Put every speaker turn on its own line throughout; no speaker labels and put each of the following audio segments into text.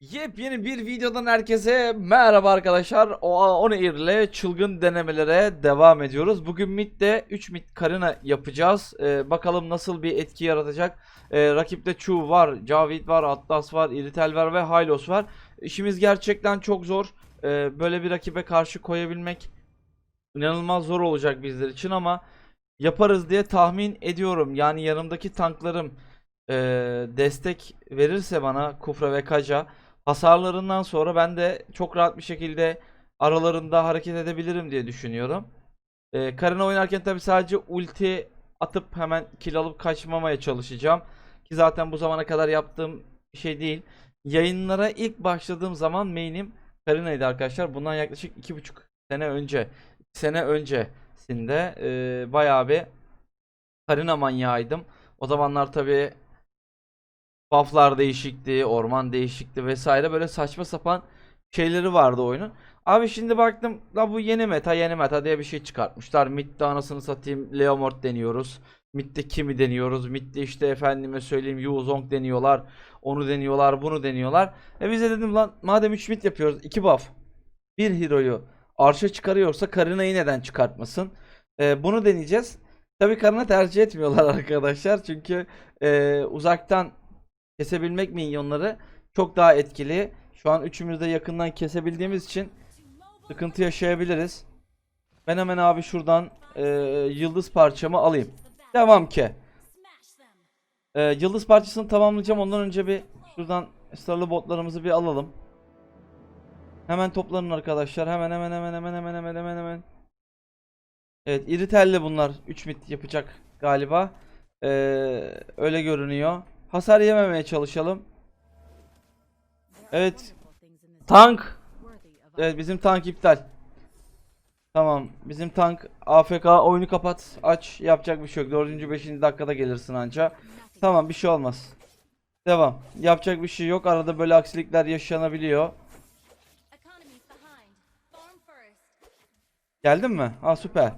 Yepyeni bir videodan herkese merhaba arkadaşlar. O On Air ile çılgın denemelere devam ediyoruz. Bugün midde 3 mid karina yapacağız. Ee, bakalım nasıl bir etki yaratacak. Ee, rakipte Chu var, Cavit var, Atlas var, Iritel var ve Hylos var. İşimiz gerçekten çok zor. Ee, böyle bir rakibe karşı koyabilmek inanılmaz zor olacak bizler için ama yaparız diye tahmin ediyorum. Yani yanımdaki tanklarım ee, destek verirse bana Kufra ve Kaja hasarlarından sonra ben de çok rahat bir şekilde aralarında hareket edebilirim diye düşünüyorum. Ee, Karina oynarken tabi sadece ulti atıp hemen kill alıp kaçmamaya çalışacağım. Ki zaten bu zamana kadar yaptığım şey değil. Yayınlara ilk başladığım zaman main'im Karina'ydı arkadaşlar. Bundan yaklaşık iki buçuk sene önce, sene öncesinde e, bayağı bir Karina manyağıydım. O zamanlar tabi bufflar değişikti, orman değişikti vesaire böyle saçma sapan şeyleri vardı oyunun. Abi şimdi baktım la bu yeni meta yeni meta diye bir şey çıkartmışlar. Mid'de anasını satayım Leomord deniyoruz. Mid'de kimi deniyoruz. Mid'de işte efendime söyleyeyim Yuzong deniyorlar. Onu deniyorlar, bunu deniyorlar. E bize dedim lan madem 3 mid yapıyoruz 2 buff. Bir hero'yu arşa çıkarıyorsa Karina'yı neden çıkartmasın? E, bunu deneyeceğiz. Tabii Karina tercih etmiyorlar arkadaşlar. Çünkü e, uzaktan kesebilmek minyonları çok daha etkili. Şu an üçümüz de yakından kesebildiğimiz için sıkıntı yaşayabiliriz. Ben hemen abi şuradan e, yıldız parçamı alayım. Devam ki. E, yıldız parçasını tamamlayacağım. Ondan önce bir şuradan starlı botlarımızı bir alalım. Hemen toplanın arkadaşlar. Hemen hemen hemen hemen hemen hemen hemen hemen. Evet, iri telli bunlar. 3 mit yapacak galiba. E, öyle görünüyor. Hasar yememeye çalışalım. Evet. Tank. Evet bizim tank iptal. Tamam. Bizim tank AFK oyunu kapat. Aç. Yapacak bir şey yok. 4. 5. dakikada gelirsin anca. Tamam bir şey olmaz. Devam. Yapacak bir şey yok. Arada böyle aksilikler yaşanabiliyor. Geldin mi? Ha süper.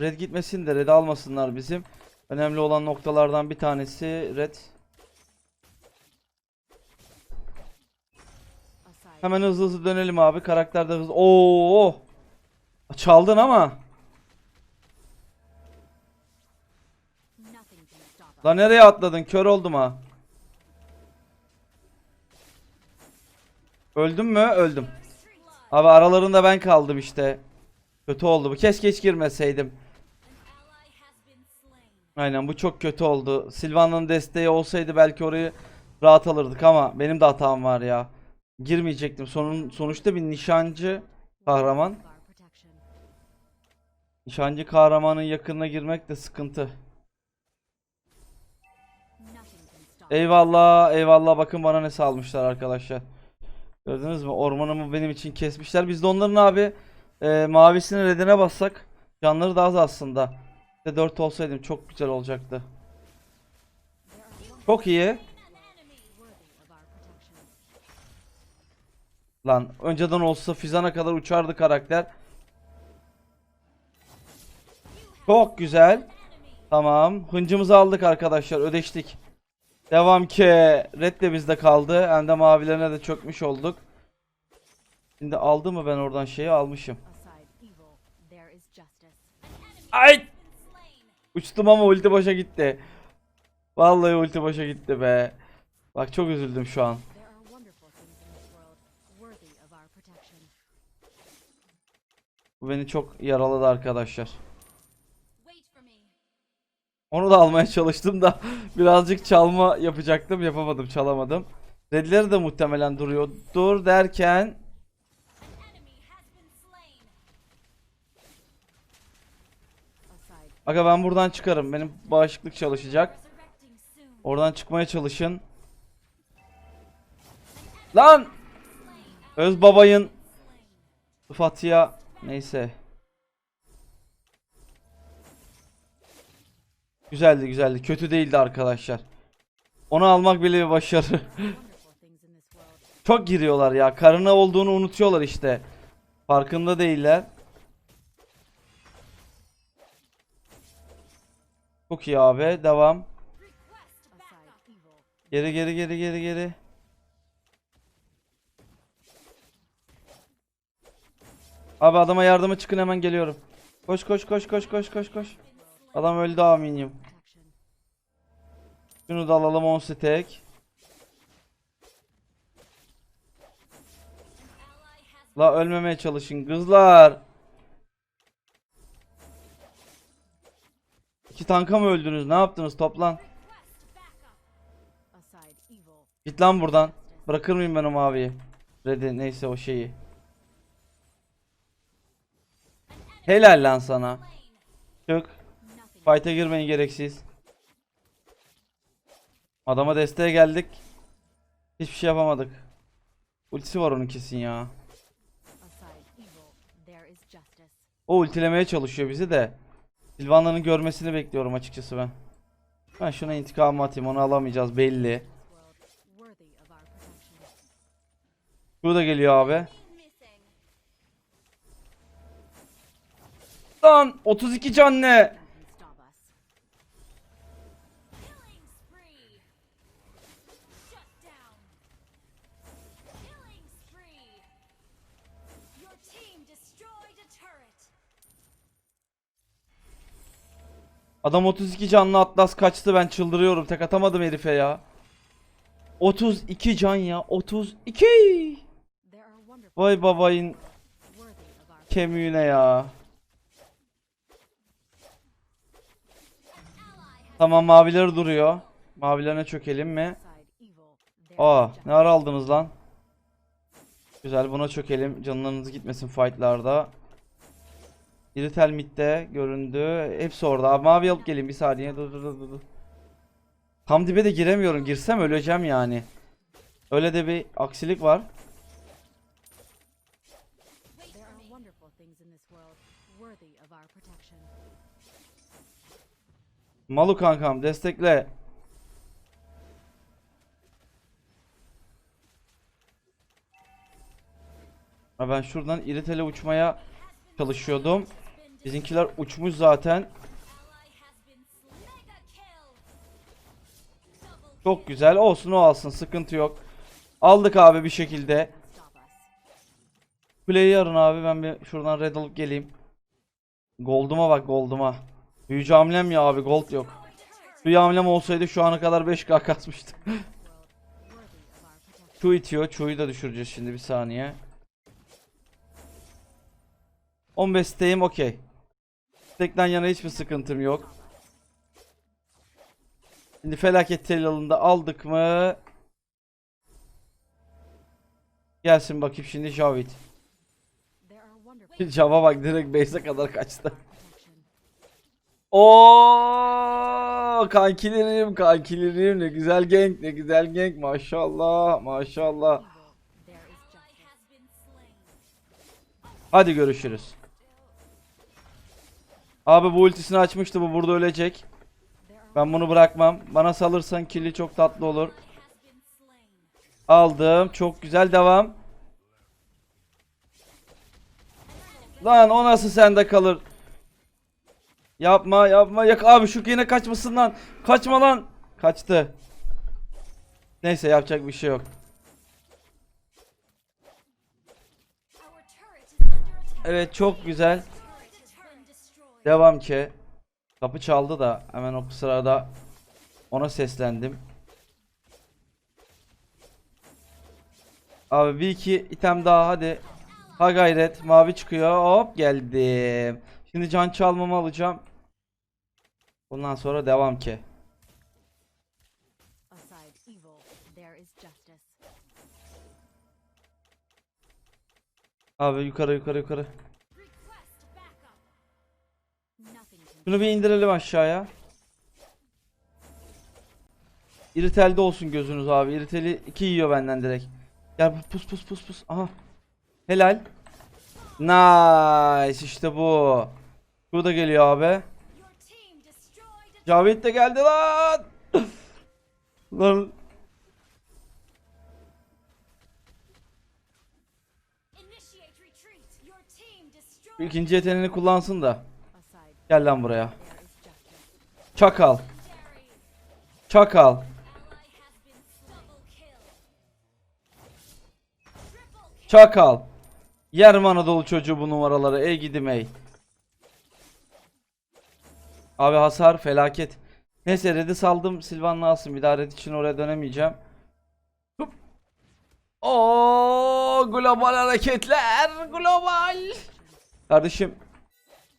Red gitmesin de red almasınlar bizim. Önemli olan noktalardan bir tanesi red. Hemen hızlı hızlı dönelim abi. Karakter de hızlı. Oo! Çaldın ama. La nereye atladın? Kör oldum ha. Öldüm mü? Öldüm. Abi aralarında ben kaldım işte. Kötü oldu bu. Keşke hiç girmeseydim. Aynen bu çok kötü oldu. Silvan'ın desteği olsaydı belki orayı rahat alırdık ama benim de hatam var ya. Girmeyecektim. Sonun, sonuçta bir nişancı kahraman. Nişancı kahramanın yakınına girmek de sıkıntı. Eyvallah, eyvallah. Bakın bana ne salmışlar arkadaşlar. Gördünüz mü? Ormanımı benim için kesmişler. Biz de onların abi e, mavisini redine bassak canları daha az aslında. De 4 olsaydım çok güzel olacaktı. Çok iyi. Lan önceden olsa Fizan'a kadar uçardı karakter. Çok güzel. Tamam. Hıncımızı aldık arkadaşlar. Ödeştik. Devam ki. Red de bizde kaldı. Hem de mavilerine de çökmüş olduk. Şimdi aldı mı ben oradan şeyi almışım. Ay! Uçtum ama ulti boşa gitti. Vallahi ulti boşa gitti be. Bak çok üzüldüm şu an. Bu beni çok yaraladı arkadaşlar. Onu da almaya çalıştım da birazcık çalma yapacaktım yapamadım çalamadım. Redleri de muhtemelen duruyor. Dur derken Aga ben buradan çıkarım. Benim bağışıklık çalışacak. Oradan çıkmaya çalışın. Lan! Öz babayın Fatia neyse. Güzeldi güzeldi. Kötü değildi arkadaşlar. Onu almak bile bir başarı. Çok giriyorlar ya. Karına olduğunu unutuyorlar işte. Farkında değiller. Çok iyi abi. Devam. Geri geri geri geri geri. Abi adama yardıma çıkın hemen geliyorum. Koş koş koş koş koş koş koş. Adam öldü aminim. Şunu da alalım 10 stack. La ölmemeye çalışın kızlar. İki tanka mı öldünüz? Ne yaptınız? Toplan. Git lan buradan. Bırakır mıyım ben o maviyi? Red'i neyse o şeyi. Helal lan sana. Çık. Fight'a girmeyin gereksiz. Adama desteğe geldik. Hiçbir şey yapamadık. Ultisi var onun kesin ya. O ultilemeye çalışıyor bizi de. Silvanların görmesini bekliyorum açıkçası ben. Ben şuna intikam atayım onu alamayacağız belli. Şurada geliyor abi. Lan 32 can ne? Adam 32 canlı Atlas kaçtı ben çıldırıyorum tek atamadım herife ya. 32 can ya 32. Vay babayın kemiğine ya. Tamam mavileri duruyor. Mavilerine çökelim mi? Aa ne ara aldınız lan? Güzel buna çökelim. Canlarınız gitmesin fightlarda. Iritel midde göründü. Hepsi orada. Abi mavi alıp gelin bir saniye. Dur dur dur dur. Tam dibe de giremiyorum. Girsem öleceğim yani. Öyle de bir aksilik var. Malu kankam destekle. Ben şuradan iritele uçmaya çalışıyordum. Bizimkiler uçmuş zaten. Çok güzel. Olsun o alsın. Sıkıntı yok. Aldık abi bir şekilde. Kuleyi yarın abi. Ben bir şuradan red alıp geleyim. Gold'uma bak Gold'uma. Büyücü hamlem ya abi. Gold yok. Büyücü hamlem olsaydı şu ana kadar 5k kasmıştık.
Worthy of our protection.
Chu itiyor. Chu'yu da düşüreceğiz şimdi bir saniye. 15 stay'im okey. Stack'ten yana hiçbir sıkıntım yok. Şimdi felaket tellalında aldık mı? Gelsin bakayım şimdi Javit. Java bak direkt base'e kadar kaçtı. Oo kankilerim kankilerim ne güzel gank ne güzel gank maşallah maşallah. Hadi görüşürüz. Abi bu ultisini açmıştı bu burada ölecek. Ben bunu bırakmam. Bana salırsan killi çok tatlı olur. Aldım. Çok güzel devam. Lan o nasıl sende kalır? Yapma yapma yak abi şu yine kaçmasın lan. Kaçma lan. Kaçtı. Neyse yapacak bir şey yok. Evet çok güzel. Devam ki. Kapı çaldı da hemen o sırada ona seslendim. Abi bir iki item daha hadi. Ha gayret mavi çıkıyor hop geldim. Şimdi can çalmamı alacağım. Bundan sonra devam ki. Abi yukarı yukarı yukarı. Şunu bir indirelim aşağıya. İritelde olsun gözünüz abi. İriteli 2 yiyor benden direkt. Gel pus pus pus pus. Aha. Helal. Nice işte bu. Bu da geliyor abi. Cavit de geldi lan. lan. İkinci yeteneğini kullansın da. Gel lan buraya. Çakal. Çakal. Çakal. Yerim Anadolu çocuğu bu numaraları. Ey gidim ey. Abi hasar felaket. Neyse red'i saldım. Silvan Nasım. Bir daha red için oraya dönemeyeceğim. Hop. Global hareketler. Global. Kardeşim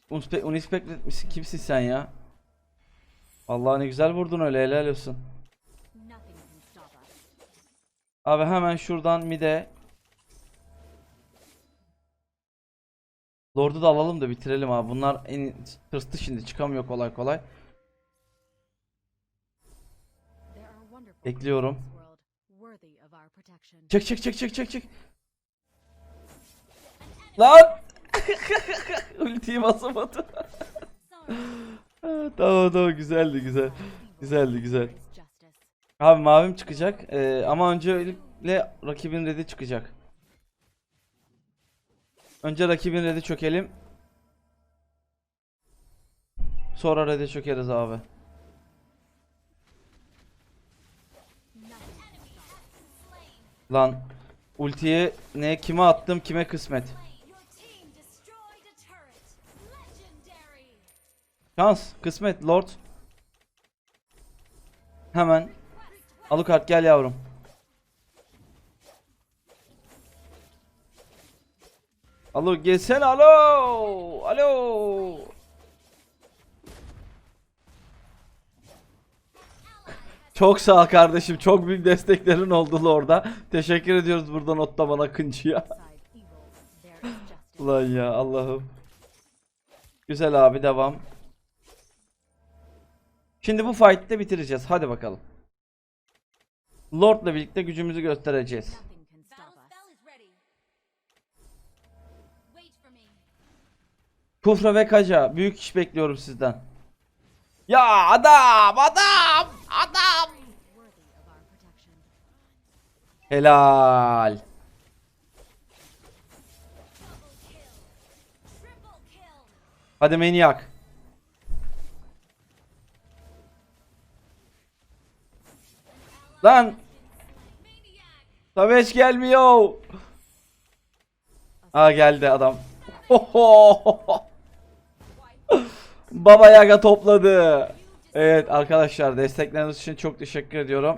Unispe Unispect misin? Kimsin sen ya? Vallahi ne güzel vurdun öyle helal olsun. Abi hemen şuradan mide. Lord'u da alalım da bitirelim abi. Bunlar en tırstı şimdi çıkamıyor kolay kolay.
Protection.
Çık çık çık çık çık çık. Lan! Ultiyi basamadı.
Sorry.
tamam tamam güzeldi güzel. Güzeldi güzel. Abi mavim çıkacak Ee, ama öncelikle rakibin red'i çıkacak. Önce rakibin red'i çökelim. Sonra red'e çökeriz abi. Lan ultiyi ne kime attım kime kısmet. Şans kısmet lord. Hemen Alucard gel yavrum. Alo gelsene alo. Alo. Çok sağ kardeşim. Çok büyük desteklerin oldu orada. Teşekkür ediyoruz buradan Ottaman Akıncı'ya. Ulan ya Allah'ım. Güzel abi devam. Şimdi bu fight'te bitireceğiz. Hadi bakalım. Lord'la birlikte gücümüzü göstereceğiz. Kufra ve Kaca büyük iş bekliyorum sizden. Ya adam adam adam. Helal. Hadi manyak. Lan. Saveç gelmiyor. Aa geldi adam. Baba Yaga topladı. Evet arkadaşlar destekleriniz için çok teşekkür ediyorum.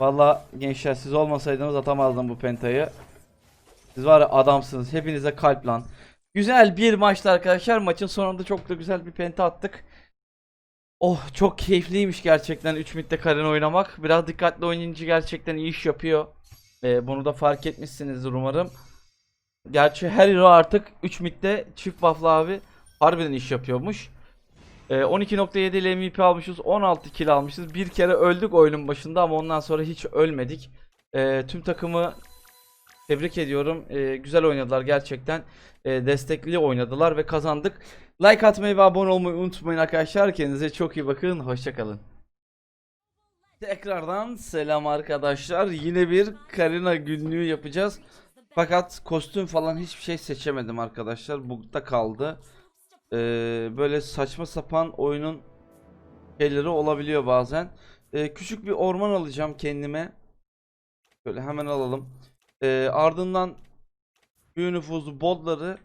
Valla gençler siz olmasaydınız atamazdım bu pentayı. Siz var ya adamsınız. Hepinize kalp lan. Güzel bir maçtı arkadaşlar. Maçın sonunda çok da güzel bir penta attık. Oh çok keyifliymiş gerçekten 3 midde Karen oynamak. Biraz dikkatli oynayınca gerçekten iyi iş yapıyor. Ee, bunu da fark etmişsinizdir umarım. Gerçi her hero artık 3 midde çift buff'lı abi harbiden iş yapıyormuş. Ee, 12.7 ile MVP almışız. 16 kill almışız. Bir kere öldük oyunun başında ama ondan sonra hiç ölmedik. Ee, tüm takımı tebrik ediyorum. Ee, güzel oynadılar gerçekten. Ee, destekli oynadılar ve kazandık. Like atmayı ve abone olmayı unutmayın arkadaşlar. Kendinize çok iyi bakın. Hoşçakalın. Tekrardan selam arkadaşlar. Yine bir Karina günlüğü yapacağız. Fakat kostüm falan hiçbir şey seçemedim arkadaşlar. Bug'da kaldı. Ee, böyle saçma sapan oyunun şeyleri olabiliyor bazen. Ee, küçük bir orman alacağım kendime. Böyle hemen alalım. Ee, ardından büyü nüfuzlu bodları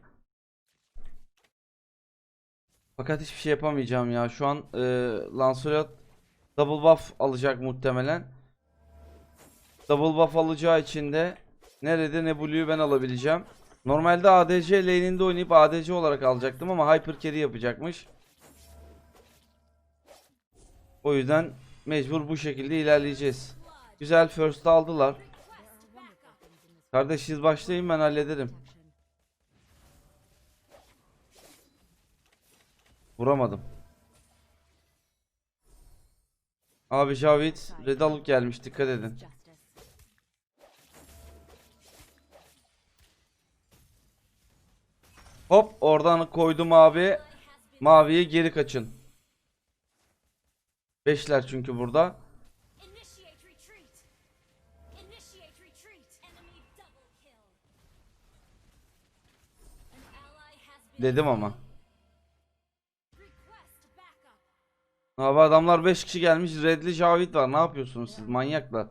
fakat hiçbir şey yapamayacağım ya. Şu an e, Lancelot double buff alacak muhtemelen. Double buff alacağı için de nerede ne Blue'yu ben alabileceğim. Normalde ADC lane'inde oynayıp ADC olarak alacaktım ama hyper carry yapacakmış. O yüzden mecbur bu şekilde ilerleyeceğiz. Güzel first aldılar.
There are wonderful things in this
Kardeş siz başlayın ben hallederim.
protection.
Vuramadım. Abi Javit red alıp gelmiş dikkat edin. Hop oradan koydum abi. Maviye geri kaçın. Beşler çünkü burada.
Initiate retreat.
Abi adamlar 5 kişi gelmiş. Redli Javit var. Ne yapıyorsunuz siz manyaklar?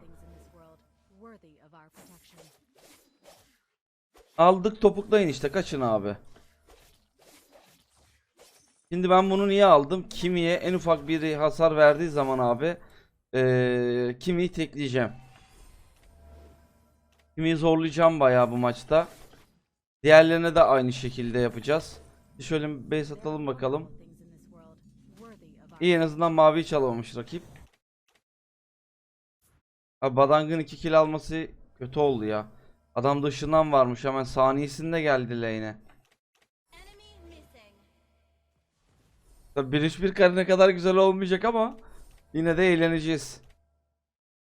Aldık topuklayın işte kaçın abi. Şimdi ben bunu niye aldım? Kimiye en ufak bir hasar verdiği zaman abi eee Kimi'yi tekleyeceğim. Kimi'yi zorlayacağım bayağı bu maçta. Diğerlerine de aynı şekilde yapacağız. Şöyle bir base atalım bakalım.
Things in this world worthy of our
İyi en azından maviyi çalamamış rakip. Abi Badang'ın 2 kill alması kötü oldu ya. Adam dışından varmış hemen saniyesinde geldi lane'e.
Enemy missing.
Tabi 1-3-1 karine kadar güzel olmayacak ama yine de eğleneceğiz.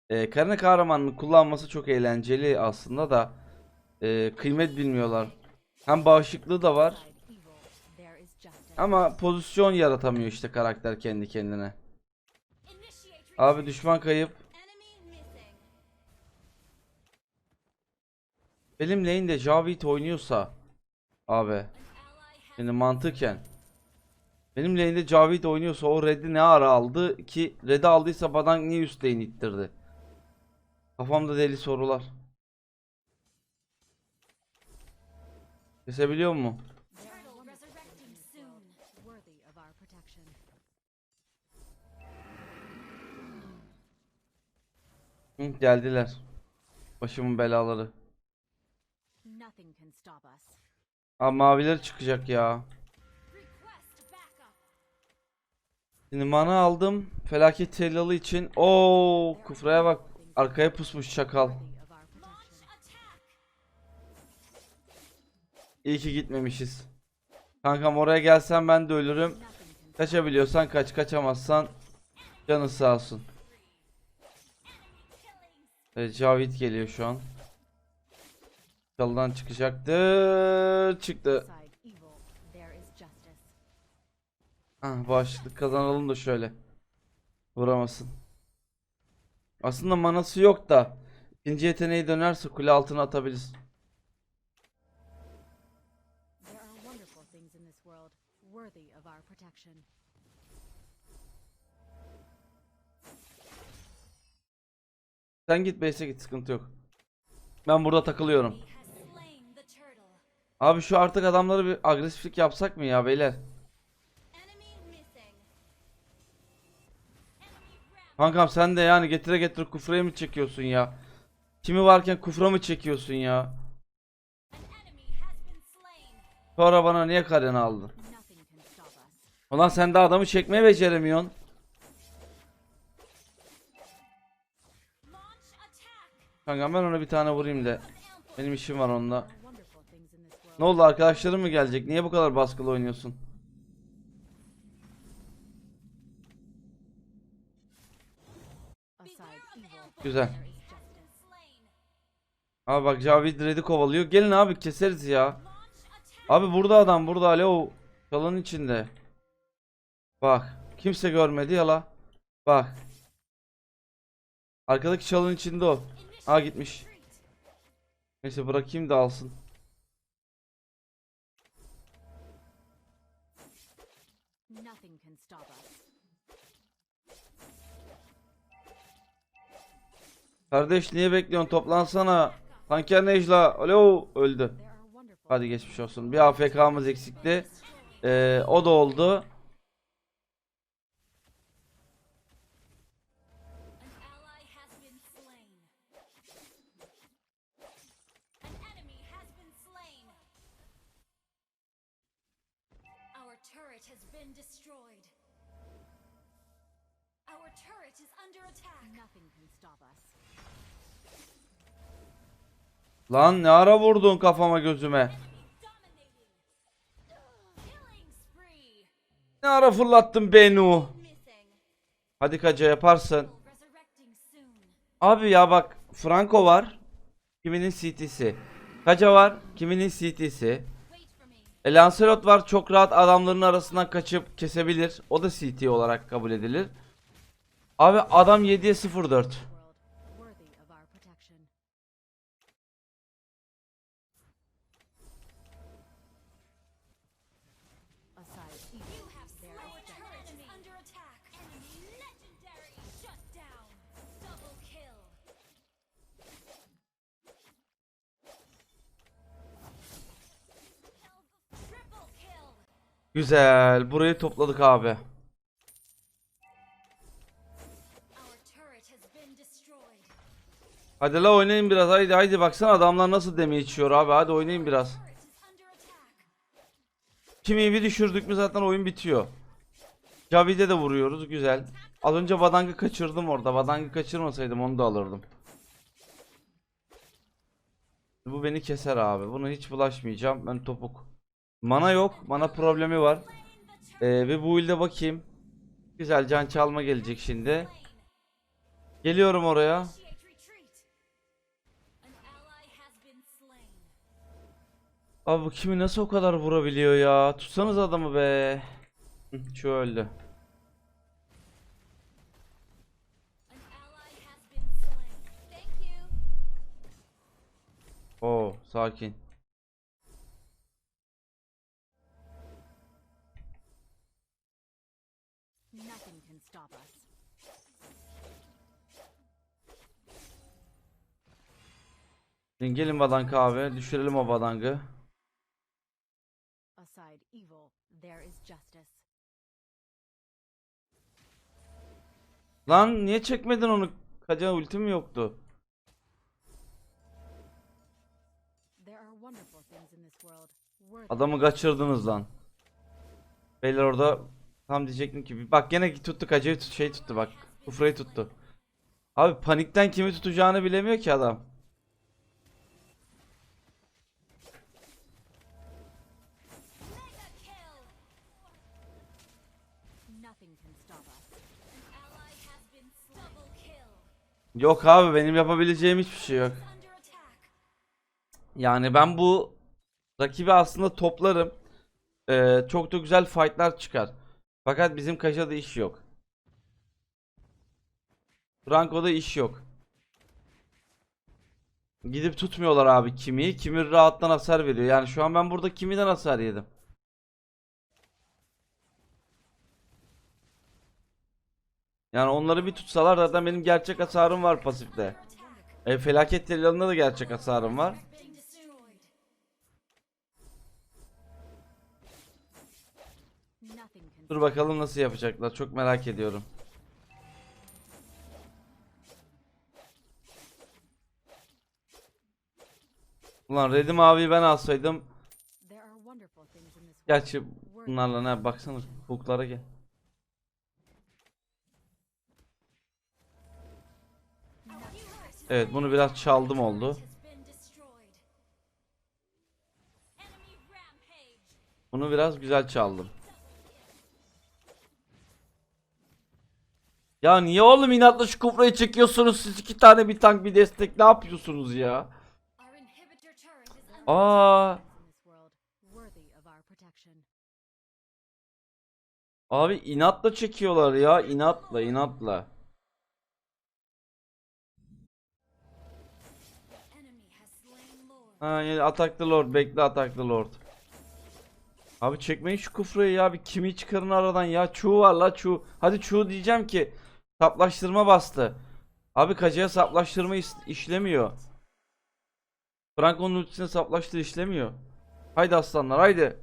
Ee, karine kahramanını kullanması çok eğlenceli aslında da ee, kıymet bilmiyorlar. Hem bağışıklığı da var ama pozisyon yaratamıyor işte karakter kendi kendine. Abi düşman kayıp. Benim lane'de Javit oynuyorsa abi şimdi mantıken benim lane'de Javit oynuyorsa o red'i ne ara aldı ki red'i aldıysa Badang niye üst lane ittirdi? Kafamda deli sorular. Kesebiliyor mu? Hı, geldiler. Başımın belaları. Abi maviler çıkacak ya. Şimdi mana aldım. Felaket tellalı için. Oo, kufraya bak. Arkaya pusmuş
attack.
İyi ki gitmemişiz. Kankam oraya gelsen ben de ölürüm. Kaçabiliyorsan kaç, kaçamazsan canın sağ olsun. Evet, Cavit geliyor şu an. Çalıdan çıkacaktır. Çıktı. Ah, bağışıklık kazanalım da şöyle. Vuramasın. Aslında manası yok da. ikinci yeteneği dönerse kule altına atabilir.
There are wonderful things in this world worthy of our protection.
Sen git base'e git sıkıntı yok. Ben burada takılıyorum. Abi şu artık adamları bir agresiflik yapsak mı ya beyler? Kankam sen de yani getire getire kufraya mı çekiyorsun ya? Kimi varken kufra mı çekiyorsun ya? Sonra bana niye kareni aldın? Ulan sen de adamı çekmeye beceremiyorsun. Kankam ben ona bir tane vurayım da. Benim işim var onunla. Ne oldu arkadaşların mı gelecek? Niye bu kadar baskılı oynuyorsun? Güzel. Abi bak Javid Red'i kovalıyor. Gelin abi keseriz ya. Abi burada adam burada alo. Çalın içinde. Bak. Kimse görmedi ya la. Bak. Arkadaki çalın içinde o. Aa gitmiş. Neyse bırakayım da alsın. Kardeş niye bekliyorsun? Toplansana. Tanker Necla. Alo. Öldü. Hadi geçmiş olsun. Bir AFK'mız eksikti. Ee, o da oldu.
Turret has been destroyed. Our turret is under attack.
Nothing can stop us.
Lan ne ara vurdun kafama gözüme? Ne ara fırlattın Benu?
Missing.
Hadi kaca yaparsın. Abi ya bak Franco var. Kiminin CT'si. Kaca var. Kiminin CT'si. E, Lancelot var. Çok rahat adamların arasından kaçıp kesebilir. O da CT olarak kabul edilir. Abi adam 7'ye 04. Güzel. Burayı topladık abi. Hadi la oynayın biraz. Haydi haydi baksana adamlar nasıl damage içiyor abi. Hadi oynayın biraz. Kimi bir düşürdük mü zaten oyun bitiyor. Javid'e de vuruyoruz. Güzel. Az önce Badang'ı kaçırdım orada. Badang'ı kaçırmasaydım onu da alırdım. Bu beni keser abi. Bunu hiç bulaşmayacağım. Ben topuk. Mana yok. Mana problemi var. Ee, bir bu ilde bakayım. Güzel can çalma gelecek şimdi. Geliyorum oraya. Abi bu kimi nasıl o kadar vurabiliyor ya? Tutsanız adamı be. Şu öldü. Oo sakin. Şimdi gelin Badank abi. Düşürelim o
justice.
Lan niye çekmedin onu? Kaca ulti mi yoktu? Adamı kaçırdınız lan. Beyler orada tam diyecektim ki bak gene tuttu Kaca'yı tut şey tuttu bak. Kufrayı tuttu. Abi panikten kimi tutacağını bilemiyor ki adam. Yok abi benim yapabileceğim hiçbir şey yok. Yani ben bu rakibi aslında toplarım. Ee, çok da güzel fightlar çıkar. Fakat bizim Kaja'da iş yok. Franco'da iş yok. Gidip tutmuyorlar abi kimi. Kimi rahattan hasar veriyor. Yani şu an ben burada kimiden hasar yedim. Yani onları bir tutsalar zaten benim gerçek hasarım var pasifte. E, felaket yanında da gerçek hasarım var. Dur bakalım nasıl yapacaklar. Çok merak ediyorum. Ulan Redim abi ben alsaydım. Gerçi bunlarla ne baksana hooklara gel. Evet bunu biraz çaldım oldu. Bunu biraz güzel çaldım. Ya niye oğlum inatla şu kufrayı çekiyorsunuz siz iki tane bir tank bir destek ne yapıyorsunuz ya? Aa abi inatla çekiyorlar ya inatla inatla. Ha yani ataklı lord bekle ataklı lord. Abi çekmeyin şu kufrayı ya bir kimi çıkarın aradan ya çuğ var la çuğ. Hadi çuğ diyeceğim ki saplaştırma bastı. Abi kacaya saplaştırma işlemiyor. Franco'nun ultisine saplaştır işlemiyor. Haydi aslanlar haydi.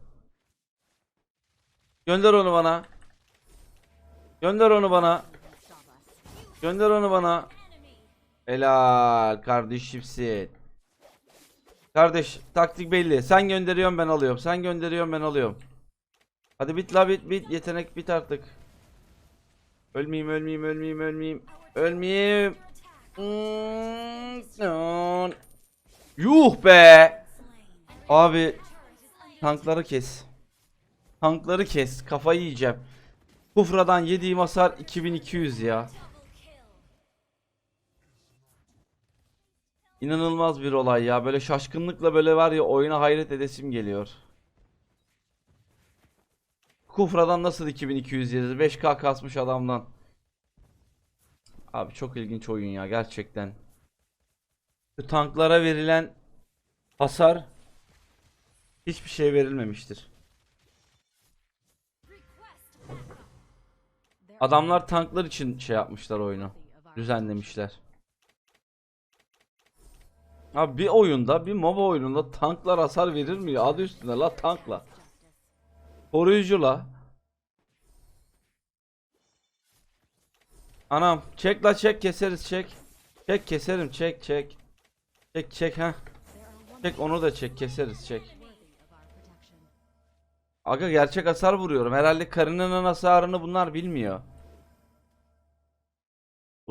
Gönder onu bana. Gönder onu bana. Gönder onu bana. Helal kardeşimsin. Kardeş taktik belli. Sen gönderiyorsun ben alıyorum. Sen gönderiyorsun ben alıyorum. Hadi bit la bit bit. Yetenek bit artık. Ölmeyeyim ölmeyeyim ölmeyeyim ölmeyeyim. Ölmeyeyim. Hmm, Yuh be. Abi tankları kes. Tankları kes. Kafayı yiyeceğim. Kufradan yediğim hasar 2200 ya.
double kill.
İnanılmaz bir olay ya. Böyle şaşkınlıkla böyle var ya oyuna hayret edesim geliyor. Kufra'dan nasıl 2200 yeriz? 5k kasmış adamdan. Abi çok ilginç oyun ya gerçekten. Şu tanklara verilen hasar hiçbir şey verilmemiştir. Adamlar tanklar için şey yapmışlar oyunu. Düzenlemişler. Abi bir oyunda, bir MOBA oyununda tanklar hasar verir mi ya? Adı üstünde la tankla. Koruyucu la. Anam çek la çek keseriz çek. Çek keserim çek çek. Çek çek ha. Çek onu da çek keseriz çek. Aga gerçek hasar vuruyorum. Herhalde karının hasarını bunlar bilmiyor.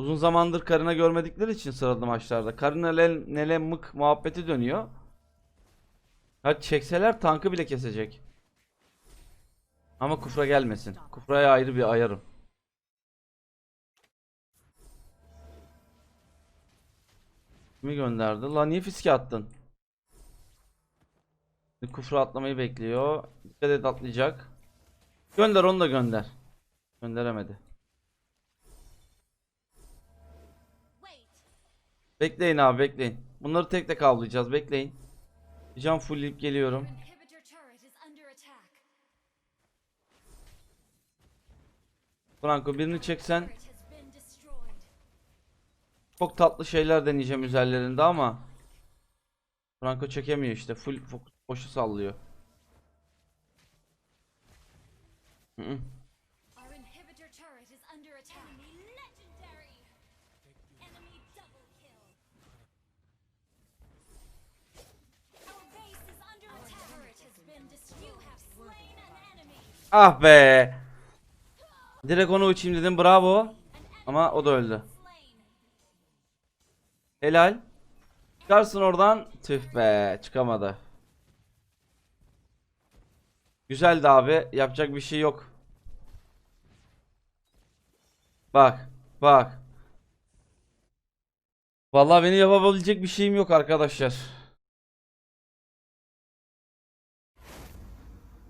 Uzun zamandır karına görmedikleri için sıralı maçlarda. Karın nele, nele mık muhabbeti dönüyor. Hadi çekseler tankı bile kesecek. Ama kufra gelmesin. Kufraya ayrı bir ayarım. Kimi gönderdi? Lan niye fiske attın? Kufra atlamayı bekliyor. Dikkat et atlayacak. Gönder onu da gönder. Gönderemedi. Bekleyin abi bekleyin. Bunları tek tek avlayacağız bekleyin. Can fullleyip geliyorum. Franco birini çeksen çok tatlı şeyler deneyeceğim üzerlerinde ama Franco çekemiyor işte. Full boşu sallıyor. Hı hı. Ah be. Direkt onu uçayım dedim bravo. Ama o da öldü. Helal. Çıkarsın oradan. Tüh be çıkamadı. Güzeldi abi. Yapacak bir şey yok. Bak. Bak. Vallahi beni yapabilecek bir şeyim yok arkadaşlar.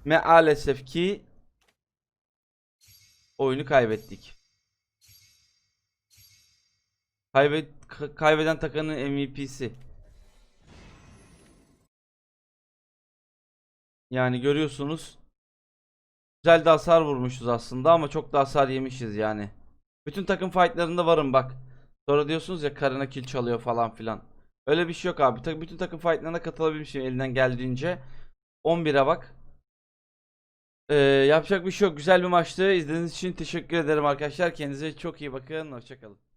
Maalesef ki oyunu kaybettik. Kaybet ka- kaybeden takımın MVP'si. Yani görüyorsunuz. Güzel de hasar vurmuşuz aslında ama çok da hasar yemişiz yani. Bütün takım fightlarında varım bak. Sonra diyorsunuz ya karına kill çalıyor falan filan. Öyle bir şey yok abi. Bütün takım fightlarına katılabilmişim elinden geldiğince. 11'e bak. Ee, yapacak bir şey yok. Güzel bir maçtı. İzlediğiniz için teşekkür ederim arkadaşlar. Kendinize çok iyi bakın. Hoşçakalın.